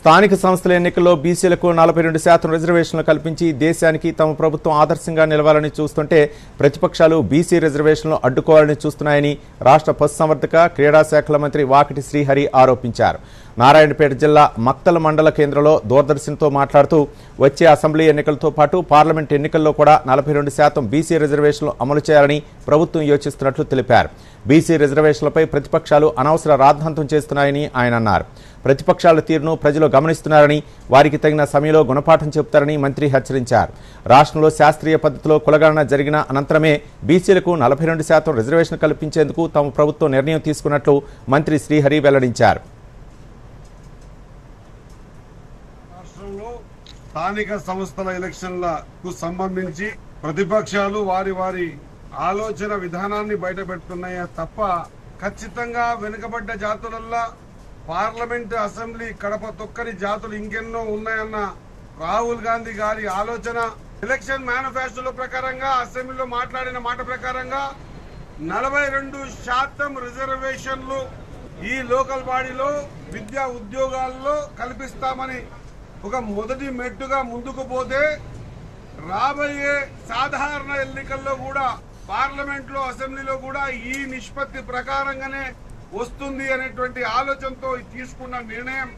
స్థానిక సంస్థల ఎన్నికల్లో బీసీలకు నలభై రెండు శాతం రిజర్వేషన్లు కల్పించి దేశానికి తమ ప్రభుత్వం ఆదర్శంగా నిలవాలని చూస్తుంటే ప్రతిపక్షాలు బీసీ రిజర్వేషన్లు అడ్డుకోవాలని చూస్తున్నాయని రాష్ట్ర పశుసంవర్ధక క్రీడా శాఖల మంత్రి వాకిటి శ్రీహరి ఆరోపించారు. నారాయణపేట జిల్లా మక్తల మండల కేంద్రంలో దూరదర్శన్తో మాట్లాడుతూ వచ్చే అసెంబ్లీ ఎన్నికలతో పాటు పార్లమెంట్ ఎన్నికల్లో కూడా నలభై రెండు శాతం బీసీ రిజర్వేషన్లు అమలు చేయాలని ప్రభుత్వం యోచిస్తున్నట్లు తెలిపారు. బీసీ రిజర్వేషన్లపై ప్రతిపక్షాలు అనవసర రాద్ధాంతం చేస్తున్నాయని ఆయన అన్నారు. ప్రతిపక్షాల తీరును ప్రజలు గమనిస్తున్నారని వారికి తగిన సమయంలో గుణపాఠం చెబుతారని మంత్రి హెచ్చరించారు. రాష్ట్రంలో శాస్త్రీయ పద్ధతిలో కులగణన జరిగిన అనంతరమే బీసీలకు నలభై రెండు శాతం రిజర్వేషన్ కల్పించేందుకు తమ ప్రభుత్వం నిర్ణయం తీసుకున్నట్లు మంత్రి శ్రీహరి వెల్లడించారు. రాష్ట్రంలో స్థానిక సంస్థల ఎలక్షన్లకు సంబంధించి ప్రతిపక్షాలు వారి వారి ఆలోచన విధానాన్ని బయటపెడుతున్నాయే తప్ప ఖచ్చితంగా వెనుకబడ్డ జాతులల్లా పార్లమెంట్ అసెంబ్లీ కడప తొక్కని జాతులు ఇంకెన్నో ఉన్నాయన్న రాహుల్ గాంధీ గారి ఆలోచన. ఎలక్షన్ మేనిఫెస్టోలో ప్రకారంగా అసెంబ్లీలో మాట్లాడిన మాట ప్రకారంగా నలభై రెండు శాతం రిజర్వేషన్లు ఈ లోకల్ బాడీలో విద్యా ఉద్యోగాల్లో కల్పిస్తామని ఒక మొదటి మెట్టుగా ముందుకు పోతే రాబోయే సాధారణ ఎన్నికల్లో కూడా పార్లమెంట్లో అసెంబ్లీలో కూడా ఈ నిష్పత్తి ప్రకారంగానే వస్తుంది అనేటువంటి ఆలోచనతో తీసుకున్న నిర్ణయం